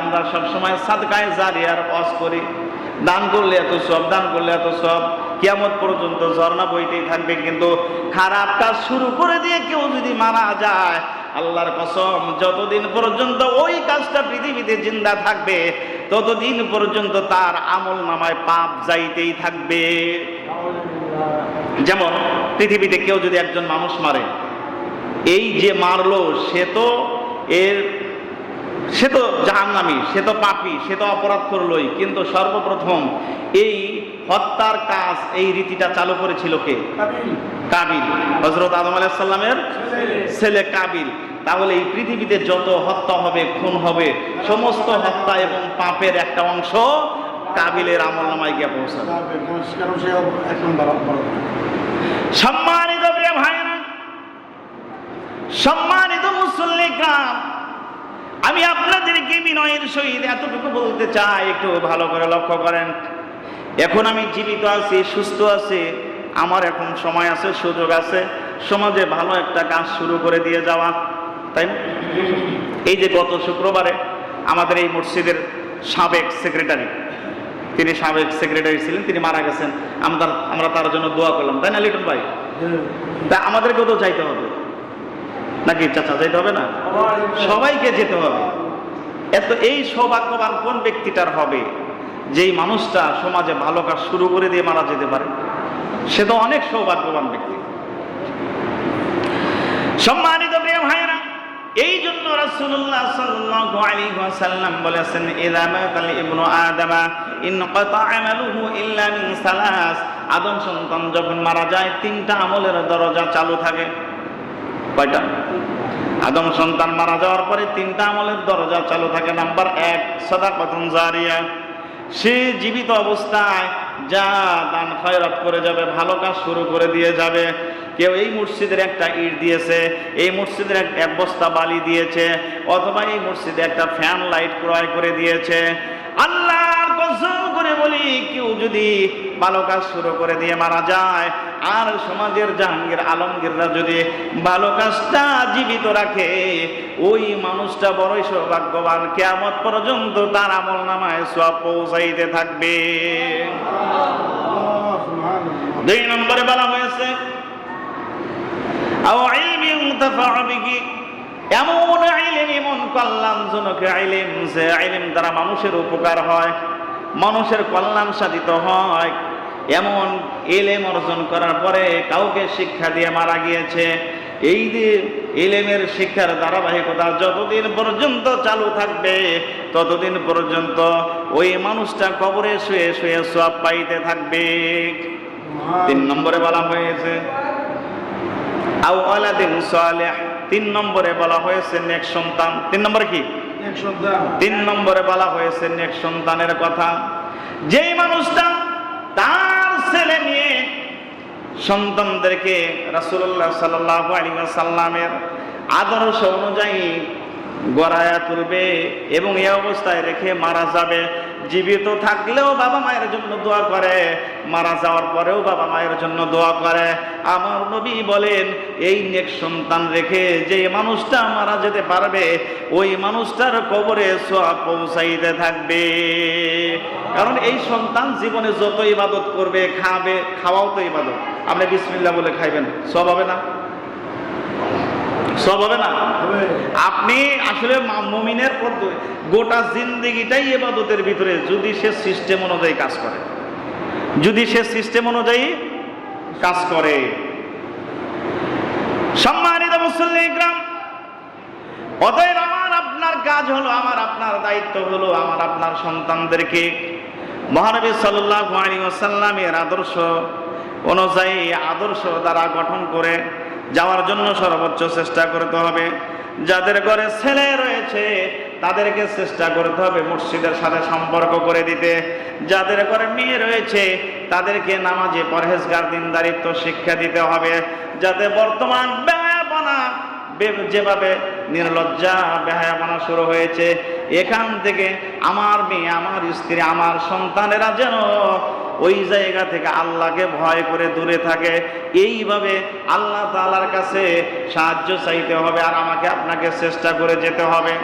আমরা সবসময় সাদকায় জারিয়ার অস করি। দান করলে এত সব, দান করলে এত সব। কিয়ামত পর্যন্ত ঝর্ণা বইতেই থাকবে, কিন্তু খারাপ কাজ শুরু করে দিয়ে কেউ যদি মারা যায়, আল্লাহর কসম, যতদিন পর্যন্ত ওই কাজটা পৃথিবীতে জিন্দা থাকবে, ততদিন পর্যন্ত তার আমল নামায় পাপ যাইতেই থাকবে। যেমন, পৃথিবীতে কেউ যদি একজন মানুষ মারে, এই যে মারলো, সে তো এর সে তো জাহান্নামী সে তো পাপী সে তো অপরাধ করলোই। কিন্তু সর্বপ্রথম এই হত্যার কাজ এই রীতিটা চালু করেছিল কে? কাবিল। হজরত আদম আলাইসাল্লামের ছেলে। কাবিল। তাহলে এই পৃথিবীতে যত হত্যা হবে খুন হবে সমস্ত হত্যা এবং পাপের একটা অংশ কাবিলের আমল নামায় গিয়ে পৌঁছাবে। সম্মানিত প্রিয় ভাইরা সম্মানিত মুসল্লিগ্রাম আমি আপনাদেরকে বিনয়ের সহিত এতটুকু বলতে চাই একটু ভালো করে লক্ষ্য করেন। এখন আমি জীবিত আছি সুস্থ আছি আমার এখন সময় আছে সুযোগ আছে সমাজে ভালো একটা কাজ শুরু করে দিয়ে যাওয়া তাই না? এই যে গত শুক্রবারে আমাদের এই মসজিদের সাবেক সেক্রেটারি তিনি সাবেক সেক্রেটারি ছিলেন তিনি মারা গেছেন আমরা আমরা তার জন্য দোয়া করলাম তাই না লিটন ভাই? তা আমাদেরকেও তো চাইতে হবে। নাকি চাচা যাইতে হবে না? সবাইকে যেতে হবে। এত এই সৌভাগ্যবান কোন ব্যক্তিটার হবে? যেই মানুষটা সমাজে ভালো কাজ শুরু করে দিয়ে মারা যেতে পারে। সে তো অনেক সৌভাগ্যবান ব্যক্তি। সম্মানিত প্রিয় ভাইরা এই জন্য রাসূলুল্লাহ আদম সন্তান যখন মারা যায়, তিনটা আমলের দরজা চালু থাকে। কয়টা? আদম সন্তান মারা যাওয়ার পরে তিনটা আমলের দরজা চালু থাকে। নাম্বার এক, সদাকতুন জারিয়া। সে জীবিত অবস্থায় যা দান খয়রাত করে যাবে, ভালো কাজ শুরু করে দিয়ে যাবে। কেউ এই মসজিদের একটা ইট দিয়েছে, এই মসজিদের এক বস্তা বালি দিয়েছে, অথবা এই মসজিদে একটা ফ্যান লাইট ক্রয় করে দিয়েছে। আল্লাহর কসম করে বলি, কেউ যদি ভালো কাজ শুরু করে দিয়ে মারা যায়, আর সমাজের জাহাঙ্গীর আলমগীররা যদি ভালো কাজটা জীবিত রাখে, ওই মানুষটা বড়ই সৌভাগ্যবান। কেয়ামত পর্যন্ত তার আমল নামায় সব পৌঁছাইতে থাকবে। দুই নম্বরে বলা হয়েছে এমন আইলেম এমন কল্যাণজনক আইলেম যে আইলেম দ্বারা মানুষের উপকার হয়। মানুষের কল্যাণ সাধিত হয়। এমন এলেম অর্জন করার পরে কাউকে শিক্ষা দিয়ে মারা গিয়েছে। এই যে এলেমের শিক্ষার ধারাবাহিকতা যতদিন পর্যন্ত চালু থাকবে, ততদিন পর্যন্ত ওই মানুষটা কবরে শুয়ে শুয়ে সব পাইতে থাকবে। তিন নম্বরে বলা হয়েছে, আও আলাদিন সালেহ। তিন নম্বরে বলা হয়েছে নেক সন্তান। তিন নম্বরে কি? তিন নম্বরে বলা হয়েছে, নেক সন্তানের কথা। যেই মানুষটা তার ছেলে নিয়ে সন্তানদেরকে রাসূলুল্লাহ সাল্লাল্লাহু আলাইহি সাল্লামের আদর্শ অনুযায়ী গড়ায়া তুলবে এবং এই অবস্থায় রেখে মারা যাবে। জীবিত থাকলেও বাবা মায়ের জন্য দোয়া করে, মারা যাওয়ার পরেও বাবা মায়ের জন্য দোয়া করে। আমার নবী বলেন, এই নেক সন্তান রেখে যে মানুষটা মারা যেতে পারবে, ওই মানুষটার কবরে সোয়া পৌঁছাইতে থাকবে। কারণ এই সন্তান জীবনে যত ইবাদত করবে, খাবে, খাওয়াও তো ইবাদত। আপনি বিসমিল্লাহ বলে খাইবেন সব হবে না? সব হবে না? আপনি আসলে মুমিনের পদ্ধতি গোটা জিন্দিগিটাই এবাদতের ভিতরে যদি সে সিস্টেম অনুযায়ী কাজ করে। যদি সে সিস্টেম অনুযায়ী কাজ করে। সম্মানিত মুসল্লিগ্রাম অতএব আমার আপনার কাজ হলো আমার আপনার দায়িত্ব হলো আমার আপনার সন্তানদেরকে মহানবী সাল্লাল্লাহু আলাইহি ওয়াসাল্লামের আদর্শ অনুযায়ী আদর্শ দ্বারা গঠন করে যাওয়ার জন্য সর্বোচ্চ চেষ্টা করতে হবে। যাদের ঘরে ছেলে রয়েছে, তাদেরকে চেষ্টা করতে হবে মসজিদের সাথে সম্পর্ক করে দিতে। যাদের ঘরে মেয়ে রয়েছে, তাদেরকে নামাজে পরহেজগার, দিনদারিত্ব, শিক্ষা দিতে হবে। যাতে বর্তমান ব্যয়াপনা যেভাবে নির্লজ্জা বেহায়াপনা শুরু হয়েছে, এখান থেকে আমার মেয়ে, আমার স্ত্রী, আমার সন্তানেরা যেন ওই জায়গা থেকে আল্লাহকে ভয় করে দূরে থাকে। এইভাবে আল্লাহ তালার কাছে সাহায্য চাইতে হবে আর আমাকে আপনাকে চেষ্টা করে যেতে হবে।